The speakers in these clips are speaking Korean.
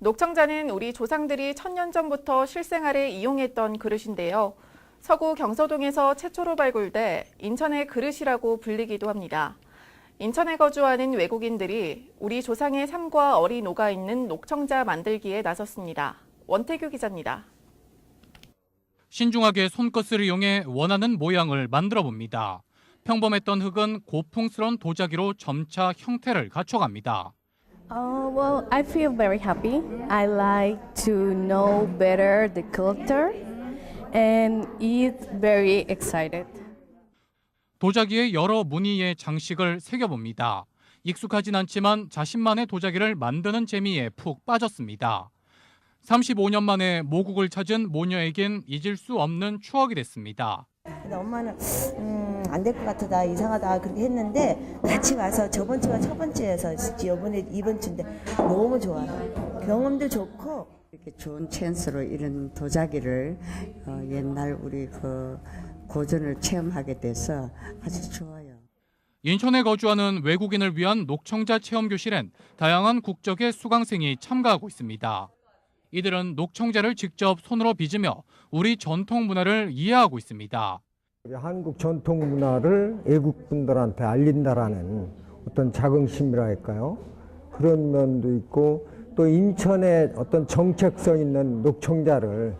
녹청자는 우리 조상들이 천년 전부터 실생활에 이용했던 그릇인데요. 서구 경서동에서 최초로 발굴돼 인천의 그릇이라고 불리기도 합니다. 인천에 거주하는 외국인들이 우리 조상의 삶과 얼이 녹아 있는 녹청자 만들기에 나섰습니다. 원태규 기자입니다. 신중하게 손끝을 이용해 원하는 모양을 만들어 봅니다. 평범했던 흙은 고풍스러운 도자기로 점차 형태를 갖춰갑니다. Oh, well, I feel very happy. I like to know better the culture and it's very excited. 도자기에 여러 무늬의 장식을 새겨봅니다. 익숙하진 않지만 자신만의 도자기를 만드는 재미에 푹 빠졌습니다. 35년 만에 모국을 찾은 모녀에겐 잊을 수 없는 추억이 됐습니다. 근데 엄마는 음, 안 될 것 같아 나 이상하다 그렇게 했는데 같이 와서 저번 주가 첫 번째여서 이번에 이번 주인데 너무 좋아요. 경험도 좋고 이렇게 좋은 찬스로 이런 도자기를 어, 옛날 우리 그 고전을 체험하게 돼서 아주 좋아요. 인천에 거주하는 외국인을 위한 녹청자 체험 교실엔 다양한 국적의 수강생이 참가하고 있습니다. 이들은 녹청자를 직접 손으로 빚으며 우리 전통 문화를 이해하고 있습니다. 한국 전통 문화를 외국 분들한테 알린다라는 어떤 자긍심이라 할까요? 그런 면도 있고 또 인천에 어떤 정체성 있는 녹청자를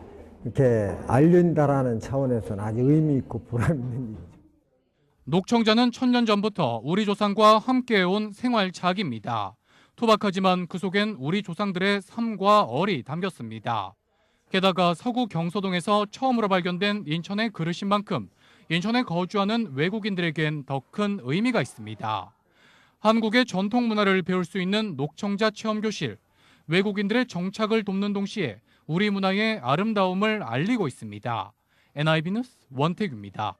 이렇게 알린다라는 차원에서는 아주 의미 있고 보람 있는 일이죠. 녹청자는 천년 전부터 우리 조상과 함께해온 생활작입니다. 투박하지만 그 속엔 우리 조상들의 삶과 얼이 담겼습니다. 게다가 서구 경서동에서 처음으로 발견된 인천의 그릇인 만큼 인천에 거주하는 외국인들에겐 더 큰 의미가 있습니다. 한국의 전통 문화를 배울 수 있는 녹청자 체험 교실, 외국인들의 정착을 돕는 동시에 우리 문화의 아름다움을 알리고 있습니다. NIB 뉴스 원태규입니다.